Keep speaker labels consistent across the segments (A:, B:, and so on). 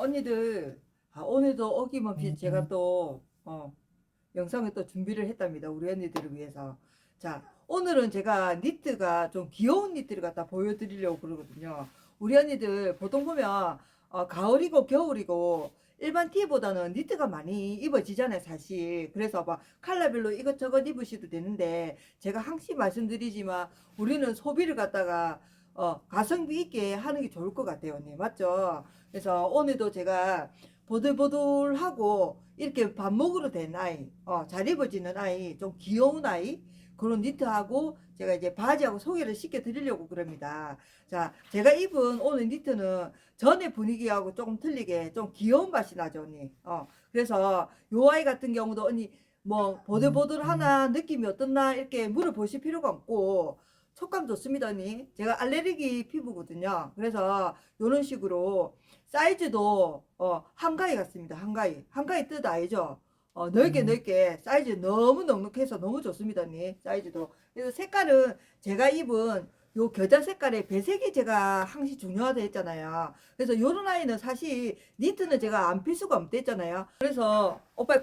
A: 언니들 아, 오늘도 어김없이
B: 음,
A: 제가
B: 음.
A: 또 어, 영상을 또 준비를 했답니다. 우리 언니들을 위해서. 자, 오늘은 제가 니트가 좀 귀여운 니트를 갖다 보여드리려고 그러거든요. 우리 언니들 보통 보면 어, 가을이고 겨울이고 일반 티보다는 니트가 많이 입어지잖아요, 사실. 그래서 막 컬러별로 이것저것 입으셔도 되는데 제가 항상 말씀드리지만 우리는 소비를 갖다가 어, 가성비 있게 하는 게 좋을 것 같아요, 언니. 맞죠? 그래서 오늘도 제가 보들보들하고 이렇게 밥 먹으러 된 아이, 어, 잘 입어지는 아이, 좀 귀여운 아이, 그런 니트하고 제가 이제 바지하고 소개를 시켜 드리려고 그럽니다. 자, 제가 입은 오늘 니트는 전의 분위기하고 조금 틀리게 좀 귀여운 맛이 나죠, 언니. 어, 그래서 요 아이 같은 경우도 언니 뭐 보들보들 하나 느낌이 어떻나 이렇게 물어보실 필요가 없고 촉감 좋습니다, 언니. 제가 알레르기 피부거든요. 그래서 이런 식으로 사이즈도 어, 한가위 같습니다. 한가위. 한가위 뜻 알죠? 어, 넓게
B: 음.
A: 넓게 사이즈 너무 넉넉해서 너무 좋습니다, 언니. 사이즈도. 그래서 색깔은 제가 입은 요 겨자 색깔의 배색이 제가 항시 중요하다 했잖아요. 그래서 요런 아이는 사실 니트는 제가 안 필 수가 없댔잖아요. 그래서 오빠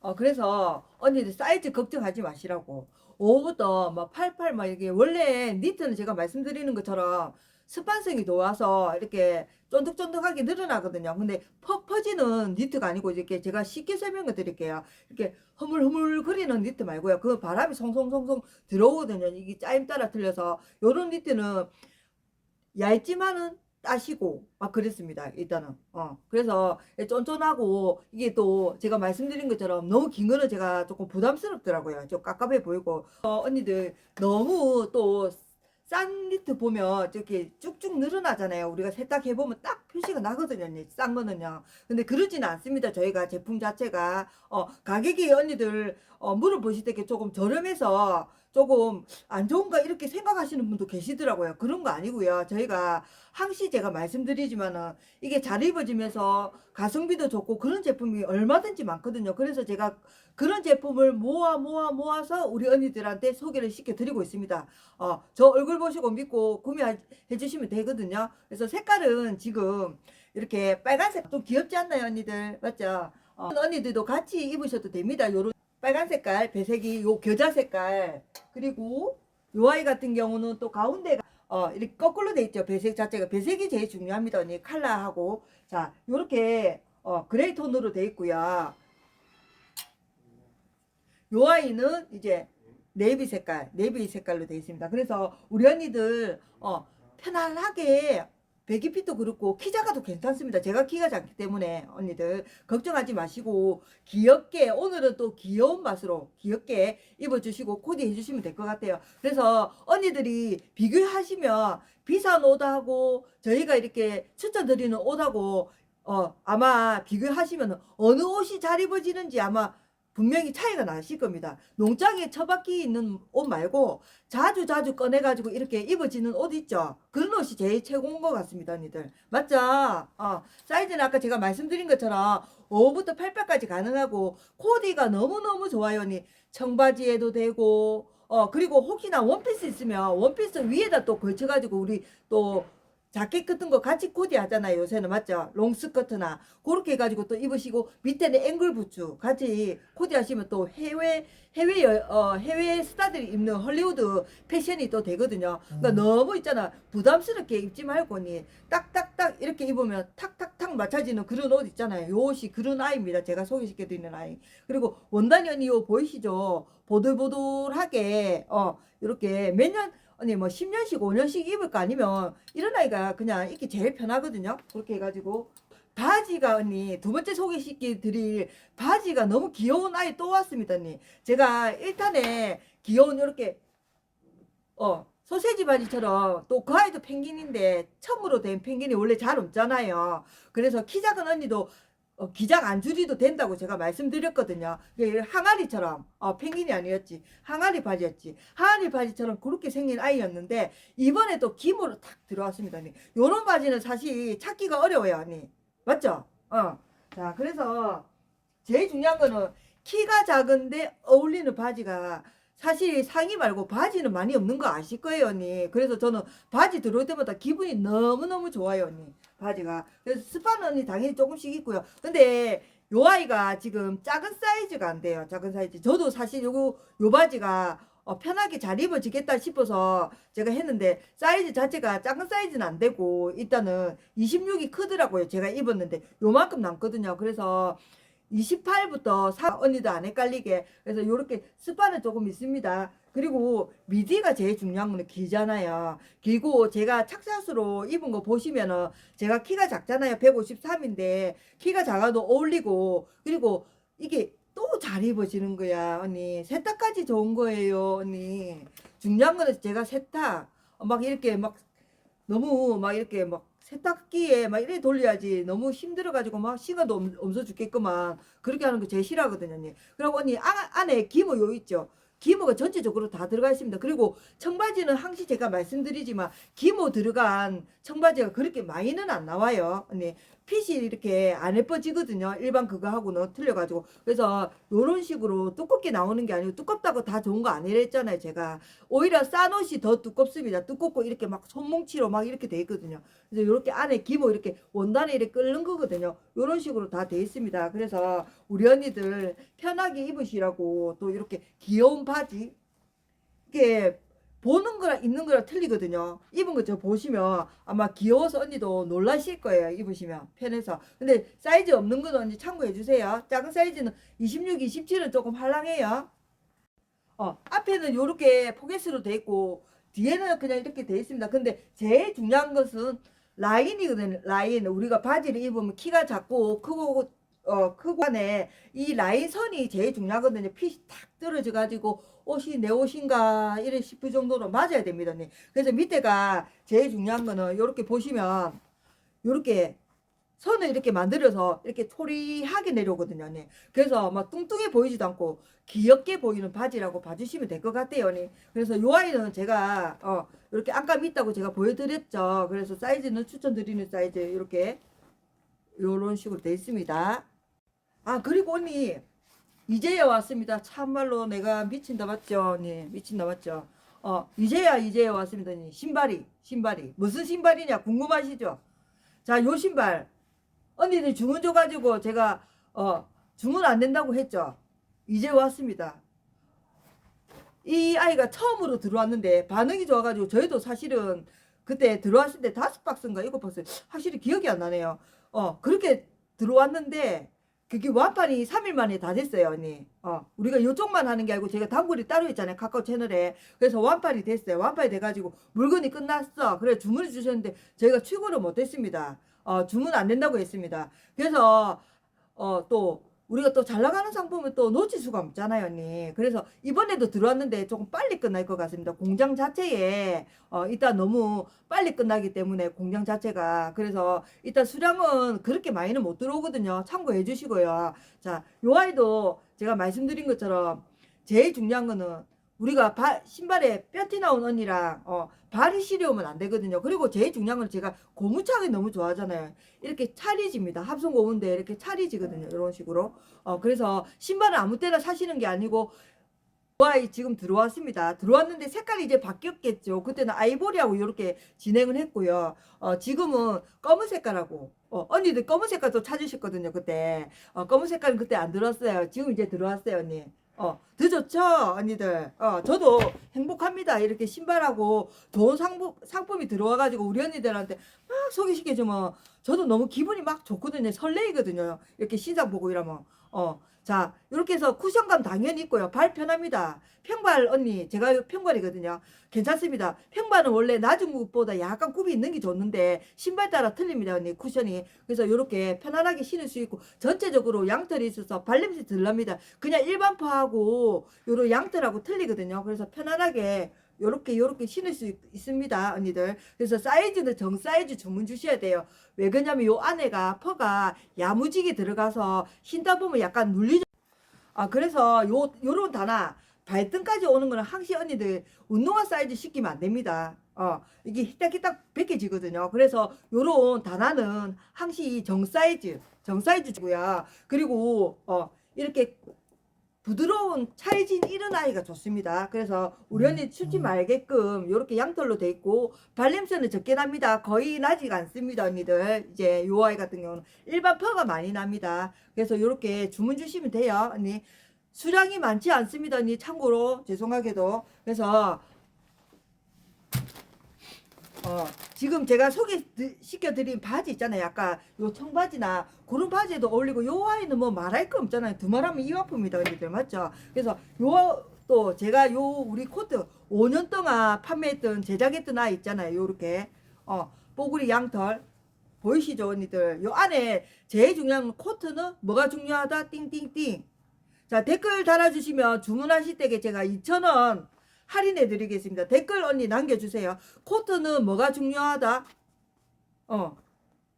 A: 어 그래서 언니들 사이즈 걱정하지 마시라고. 5부터 막 88, 막 이게 원래 니트는 제가 말씀드리는 것처럼 스판성이 좋아서 이렇게 쫀득쫀득하게 늘어나거든요. 근데 퍽퍼지는 니트가 아니고 이렇게 제가 쉽게 설명을 드릴게요. 이렇게 허물허물 거리는 니트 말고요. 그 바람이 송송송송 들어오거든요. 이게 짜임 따라 틀려서 요런 니트는 얇지만은 따시고 막 그랬습니다. 일단은 어 그래서 쫀쫀하고 이게 또 제가 말씀드린 것처럼 너무 긴 거는 제가 조금 부담스럽더라고요. 좀 깝깝해 보이고 어, 언니들 너무 또 싼 니트 보면 이렇게 쭉쭉 늘어나잖아요. 우리가 세탁해 보면 딱 표시가 나거든요. 언니. 싼 거는요. 근데 그러지는 않습니다. 저희가 제품 자체가 어 가격이 언니들 어 물어보실 때 조금 저렴해서 조금 안 좋은가 이렇게 생각하시는 분도 계시더라고요. 그런 거 아니고요. 저희가 항시 제가 말씀드리지만은 이게 잘 입어지면서 가성비도 좋고 그런 제품이 얼마든지 많거든요. 그래서 제가 그런 제품을 모아 모아 모아서 우리 언니들한테 소개를 시켜 드리고 있습니다. 어, 저 얼굴 보시고 믿고 구매해 주시면 되거든요. 그래서 색깔은 지금 이렇게 빨간색 좀 귀엽지 않나요, 언니들? 맞죠? 어, 언니들도 같이 입으셔도 됩니다. 요런 빨간 색깔, 배색이 요 겨자 색깔. 그리고 요 아이 같은 경우는 또 가운데가 어, 이렇게 거꾸로 돼 있죠. 배색 자체가. 배색이 제일 중요합니다. 언니. 칼라하고. 자, 요렇게 어, 그레이 톤으로 돼 있고요. 요 아이는 이제 네이비 색깔, 네이비 색깔로 되어 있습니다. 그래서 우리 언니들 어, 편안하게 배기핏도 그렇고 키 작아도 괜찮습니다. 제가 키가 작기 때문에 언니들 걱정하지 마시고 귀엽게 오늘은 또 귀여운 맛으로 귀엽게 입어주시고 코디 해 주시면 될 것 같아요. 그래서 언니들이 비교하시면 비싼 옷하고 저희가 이렇게 추천드리는 옷하고 어 아마 비교하시면 어느 옷이 잘 입어지는지 아마 분명히 차이가 나실 겁니다. 농장에 처박혀 있는 옷 말고 자주 자주 꺼내가지고 이렇게 입어지는 옷 있죠. 그런 옷이 제일 최고인 것 같습니다, 언니들. 맞죠? 어, 사이즈는 아까 제가 말씀드린 것처럼 5부터 88까지 가능하고 코디가 너무너무 좋아요, 언니. 청바지에도 되고 어 그리고 혹시나 원피스 있으면 원피스 위에다 또 걸쳐가지고 우리 또 자켓 같은 거 같이 코디 하잖아요 요새는 맞죠? 롱스커트나 그렇게 해가지고 또 입으시고 밑에는 앵글 부츠 같이 코디 하시면 또 해외 해외 여, 어, 해외 스타들이 입는 헐리우드 패션이 또 되거든요. 그러니까
B: 음.
A: 너무 있잖아. 부담스럽게 입지 말고 니 딱딱딱 이렇게 입으면 탁탁탁 맞춰지는 그런 옷 있잖아요. 요 옷이 그런 아이입니다. 제가 소개시켜 드리는 아이. 그리고 원단이 언니 요 보이시죠? 보들보들하게 어 이렇게 몇년 아니 뭐 10년씩 5년씩 입을 거 아니면 이런 아이가 그냥 입기 제일 편하거든요. 그렇게 해가지고 바지가 언니 두 번째 소개시켜 드릴 바지가 너무 귀여운 아이 또 왔습니다 언니. 제가 1탄에 귀여운 이렇게 어 소세지 바지처럼 또 그 아이도 펭귄인데 처음으로 된 펭귄이 원래 잘 없잖아요. 그래서 키 작은 언니도 어, 기장 안 줄이도 된다고 제가 말씀드렸거든요. 그 항아리처럼 어, 펭귄이 아니었지 항아리 바지였지 항아리 바지처럼 그렇게 생긴 아이였는데 이번에 또 기모로 탁 들어왔습니다. 언니. 요런 바지는 사실 찾기가 어려워요, 언니. 맞죠? 어. 자, 그래서 제일 중요한 거는 키가 작은데 어울리는 바지가 사실 상의 말고 바지는 많이 없는 거 아실 거예요, 언니. 그래서 저는 바지 들어올 때마다 기분이 너무너무 좋아요, 언니. 바지가. 그래서 스파는 언니 당연히 조금씩 있고요. 근데 요 아이가 지금 작은 사이즈가 안 돼요. 작은 사이즈. 저도 사실 요거, 요 바지가 어, 편하게 잘 입어지겠다 싶어서 제가 했는데 사이즈 자체가 작은 사이즈는 안 되고 일단은 26이 크더라고요. 제가 입었는데 요만큼 남거든요. 그래서 28부터 사 언니도 안 헷갈리게 그래서 요렇게 스파는 조금 있습니다. 그리고 미디가 제일 중요한 거는 길잖아요. 길고 제가 착샷으로 입은 거 보시면은 제가 키가 작잖아요. 153인데 키가 작아도 어울리고 그리고 이게 또 잘 입어지는 거야 언니. 세탁까지 좋은 거예요 언니. 중요한 거는 제가 세탁 막 이렇게 막 너무 막 이렇게 막 세탁기에 막 이래 돌려야지 너무 힘들어가지고 막 시간도 없- 없어 죽겠구만 그렇게 하는 거 제일 싫어하거든요 언니. 그리고 언니 안, 안에 기모 요 있죠 기모가 전체적으로 다 들어가 있습니다. 그리고 청바지는 항시 제가 말씀드리지만 기모 들어간 청바지가 그렇게 많이는 안 나와요. 언니 핏이 이렇게 안 예뻐지거든요. 일반 그거하고는 틀려가지고. 그래서 요런 식으로 두껍게 나오는 게 아니고 두껍다고 다 좋은 거 아니랬잖아요 제가. 오히려 싼 옷이 더 두껍습니다. 두껍고 이렇게 막 손뭉치로 막 이렇게 돼 있거든요. 그래서 이렇게 안에 기모 이렇게 원단에 이렇게 끓는 거거든요. 이런 식으로 다 돼 있습니다. 그래서 우리 언니들 편하게 입으시라고 또 이렇게 귀여운 바지 이게 보는 거랑 입는 거랑 틀리거든요. 입은 거 저 보시면 아마 귀여워서 언니도 놀라실 거예요. 입으시면 편해서. 근데 사이즈 없는 거는 언니 참고해 주세요. 작은 사이즈는 26, 27은 조금 할랑해요. 어, 앞에는 요렇게 포켓으로 돼 있고 뒤에는 그냥 이렇게 돼 있습니다. 근데 제일 중요한 것은 라인이거든요. 라인. 우리가 바지를 입으면 키가 작고 크고 어 크고 안에 이 라인 선이 제일 중요하거든요. 핏이 탁 떨어져 가지고 옷이 내 옷인가 이래 싶을 정도로 맞아야 됩니다. 언니. 그래서 밑에가 제일 중요한 거는 이렇게 보시면 이렇게 선을 이렇게 만들어서 이렇게 토리하게 내려오거든요. 언니. 그래서 막 뚱뚱해 보이지도 않고 귀엽게 보이는 바지라고 봐주시면 될 것 같아요. 언니. 그래서 요 아이는 제가 어 이렇게 안감 있다고 제가 보여드렸죠. 그래서 사이즈는 추천드리는 사이즈 이렇게 요런 식으로 돼 있습니다. 아 그리고 언니 이제야 왔습니다. 참말로 내가 미친다 맞죠? 언니 미친다 맞죠? 어 이제야 이제야 왔습니다. 언니 신발이 신발이 무슨 신발이냐 궁금하시죠? 자 요 신발 언니들 주문 줘가지고 제가 어 주문 안 된다고 했죠. 이제 왔습니다. 이 아이가 처음으로 들어왔는데 반응이 좋아가지고 저희도 사실은 그때 들어왔을 때 다섯 박스인가 일곱 박스 확실히 기억이 안 나네요. 어 그렇게 들어왔는데 그게 완판이 3일 만에 다 됐어요, 언니. 어, 우리가 이쪽만 하는 게 아니고 제가 단골이 따로 있잖아요, 카카오 채널에. 그래서 완판이 됐어요. 완판이 돼가지고 물건이 끝났어. 그래 주문을 주셨는데 저희가 출고를 못했습니다. 어, 주문 안 된다고 했습니다. 그래서 어, 또 우리가 또 잘 나가는 상품을 또 놓칠 수가 없잖아요, 언니. 그래서 이번에도 들어왔는데 조금 빨리 끝날 것 같습니다. 공장 자체에 어, 일단 너무 빨리 끝나기 때문에 공장 자체가 그래서 일단 수량은 그렇게 많이는 못 들어오거든요. 참고해 주시고요. 자, 요 아이도 제가 말씀드린 것처럼 제일 중요한 거는 우리가 바, 신발에 뼈티 나온 언니랑 어, 발이 시려우면 안 되거든요. 그리고 제일 중요한 건 제가 고무창이 너무 좋아하잖아요. 이렇게 차리집니다. 합성 고무인데 이렇게 차리지거든요. 이런 식으로. 어, 그래서 신발은 아무 때나 사시는 게 아니고 와이 지금 들어왔습니다. 들어왔는데 색깔이 이제 바뀌었겠죠. 그때는 아이보리하고 이렇게 진행을 했고요. 어, 지금은 검은 색깔하고 어, 언니들 검은 색깔도 찾으셨거든요. 그때 어, 검은 색깔은 그때 안 들어왔어요. 지금 이제 들어왔어요, 언니. 어, 더 좋죠, 언니들. 어, 저도 행복합니다. 이렇게 신발하고 좋은 상품, 상품이 들어와가지고 우리 언니들한테 막 소개시켜주면 저도 너무 기분이 막 좋거든요. 설레이거든요. 이렇게 신상 보고 이러면. 어, 자, 이렇게 해서 쿠션감 당연히 있고요. 발 편합니다. 평발 언니, 제가 평발이거든요. 괜찮습니다. 평발은 원래 낮은 굽보다 약간 굽이 있는 게 좋는데 신발 따라 틀립니다, 언니. 쿠션이. 그래서 이렇게 편안하게 신을 수 있고 전체적으로 양털이 있어서 발냄새 덜 납니다. 그냥 일반파하고 요런 양털하고 틀리거든요. 그래서 편안하게 요렇게 요렇게 신을 수 있, 있습니다 언니들. 그래서 사이즈는 정 사이즈 주문 주셔야 돼요. 왜 그러냐면 요 안에가 퍼가 야무지게 들어가서 신다 보면 약간 눌리죠 아 그래서 요 요런 단화 발등까지 오는 거는 항시 언니들 운동화 사이즈 시키면 안 됩니다. 어 이게 히딱히딱 벗겨지거든요. 그래서 요런 단화는 항시 정 사이즈 정 사이즈고요. 그리고 어 이렇게 부드러운 차이진 이런 아이가 좋습니다. 그래서 우리 언니 춥지 말게끔 이렇게 양털로 돼 있고 발냄새는 적게 납니다. 거의 나지가 않습니다, 언니들. 이제 요 아이 같은 경우는 일반 퍼가 많이 납니다. 그래서 이렇게 주문 주시면 돼요, 언니. 수량이 많지 않습니다, 언니. 참고로 죄송하게도 그래서 어, 지금 제가 소개시켜드린 바지 있잖아요. 약간 요 청바지나 그런 바지에도 어울리고 요 아이는 뭐 말할 거 없잖아요. 두말하면 이와품입니다. 언니들 맞죠? 그래서 요 또 제가 요 우리 코트 5년 동안 판매했던 제작했던 아이 있잖아요. 요렇게 어 뽀글이 양털 보이시죠 언니들? 요 안에 제일 중요한 건 코트는 뭐가 중요하다? 띵띵띵. 자 댓글 달아주시면 주문하실 때게 제가 2,000원 할인해 드리겠습니다. 댓글 언니 남겨주세요. 코트는 뭐가 중요하다? 어.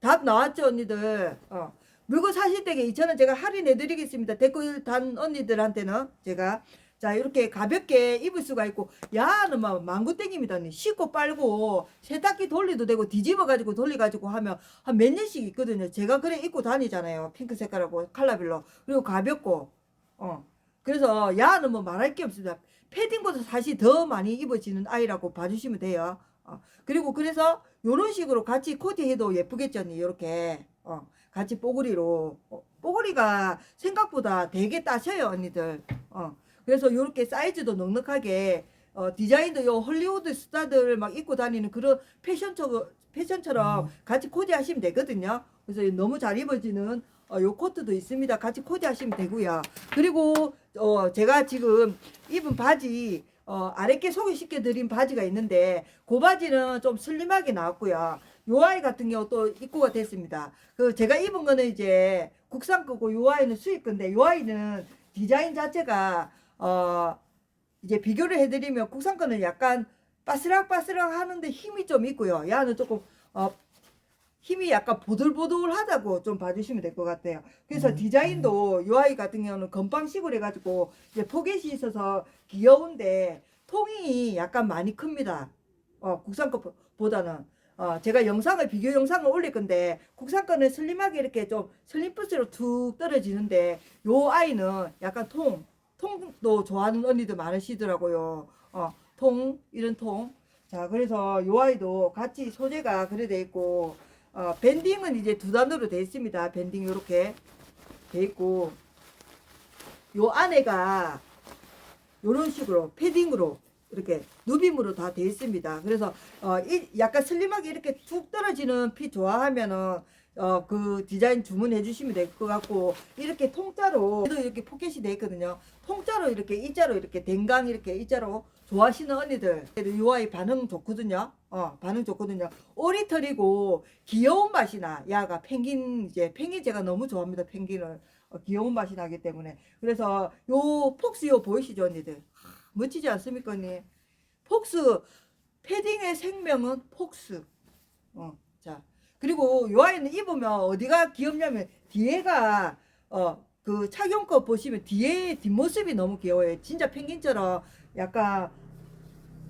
A: 답 나왔죠, 언니들? 어. 물건 사실 때게 2,000원 제가 할인해 드리겠습니다. 댓글 단 언니들한테는 제가. 자, 이렇게 가볍게 입을 수가 있고, 야는 막 망구땡입니다. 씻고 빨고, 세탁기 돌리도 되고, 뒤집어 가지고 돌려가지고 하면 한 몇 년씩 있거든요. 제가 그래 입고 다니잖아요. 핑크 색깔하고 칼라별로. 그리고 가볍고, 어. 그래서 야는 뭐 말할 게 없습니다. 패딩보다 사실 더 많이 입어지는 아이라고 봐주시면 돼요. 어. 그리고 그래서 요런 식으로 같이 코디해도 예쁘겠죠, 언니. 요렇게. 어. 같이 뽀글이로. 어. 뽀글이가 생각보다 되게 따셔요, 언니들. 어. 그래서 요렇게 사이즈도 넉넉하게 어, 디자인도 요 헐리우드 스타들 막 입고 다니는 그런 패션처럼, 패션처럼 같이 코디하시면 되거든요. 그래서 너무 잘 입어지는 어, 요 코트도 있습니다. 같이 코디하시면 되고요. 그리고 어, 제가 지금 입은 바지 어, 아랫게 소개시켜 드린 바지가 있는데 그 바지는 좀 슬림하게 나왔고요. 요 아이 같은 경우 또 입고가 됐습니다. 그 제가 입은 거는 이제 국산 거고 요 아이는 수입 건데 요 아이는 디자인 자체가 어 이제 비교를 해드리면 국산 거는 약간 바스락바스락 하는데 힘이 좀 있고요. 야는 조금 어 힘이 약간 보들보들하다고 좀 봐주시면 될 것 같아요. 그래서
B: 음.
A: 디자인도 요 아이 같은 경우는 건빵식으로 해가지고 이제 포켓이 있어서 귀여운데 통이 약간 많이 큽니다. 어, 국산 것보다는. 어, 제가 영상을 비교 영상을 올릴 건데 국산 거는 슬림하게 이렇게 좀 슬림프스로 툭 떨어지는데 요 아이는 약간 통 통도 좋아하는 언니들 많으시더라고요. 어, 통 이런 통. 자 그래서 요 아이도 같이 소재가 그래 돼 있고 어, 밴딩은 이제 두 단으로 돼 있습니다. 밴딩 요렇게 돼 있고 요 안에가 요런 식으로 패딩으로 이렇게 누빔으로 다돼 있습니다. 그래서 어, 이 약간 슬림하게 이렇게 툭 떨어지는 핏 좋아하면은 어, 그 디자인 주문해 주시면 될 것 같고 이렇게 통짜로 또 이렇게 포켓이 돼 있거든요. 통짜로 이렇게 이자로 이렇게 댕강 이렇게 이자로 좋아하시는 언니들 요 아이 반응 좋거든요. 어, 반응 좋거든요. 오리털이고 귀여운 맛이 나. 야가 펭귄 이제 펭귄 제가 너무 좋아합니다. 펭귄을 어, 귀여운 맛이 나기 때문에 그래서 요 폭스 요 보이시죠 언니들 하, 멋지지 않습니까 언니? 폭스 패딩의 생명은 폭스. 어, 자 그리고 요 아이는 입으면 어디가 귀엽냐면 뒤에가 어 그 착용껏 보시면 뒤에 뒷모습이 너무 귀여워요. 진짜 펭귄처럼 약간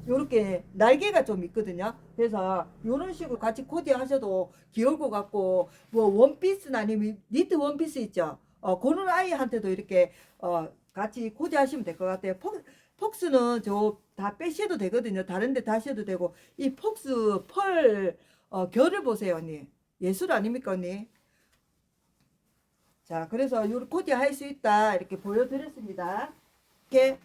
A: 요렇게 날개가 좀 있거든요. 그래서 요런 식으로 같이 코디 하셔도 귀여울 것 같고 뭐 원피스나 아니면 니트 원피스 있죠. 어 그런 아이한테도 이렇게 어 같이 코디 하시면 될 것 같아요. 폭, 폭스는 저 다 빼셔도 되거든요. 다른 데 다셔도 되고 이 폭스 펄 어, 결을 보세요, 언니. 예술 아닙니까, 언니? 자, 그래서 요 코디 할 수 있다 이렇게 보여드렸습니다. 이렇게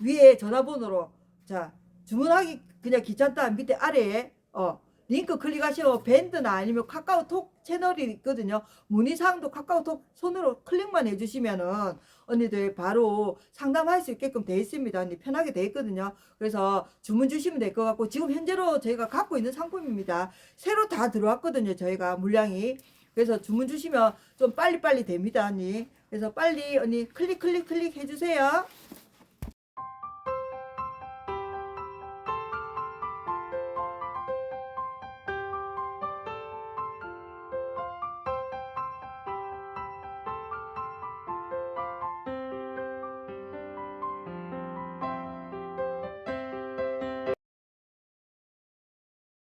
A: 위에 전화번호로 자 주문하기 그냥 귀찮다 밑에 아래에 어 링크 클릭하시고 밴드나 아니면 카카오톡 채널이 있거든요. 문의사항도 카카오톡 손으로 클릭만 해주시면은 언니들 바로 상담할 수 있게끔 돼 있습니다. 언니 편하게 돼 있거든요. 그래서 주문 주시면 될 것 같고 지금 현재로 저희가 갖고 있는 상품입니다. 새로 다 들어왔거든요. 저희가 물량이. 그래서 주문 주시면 좀 빨리빨리 됩니다, 언니. 그래서 빨리 언니 클릭 클릭 클릭 해주세요.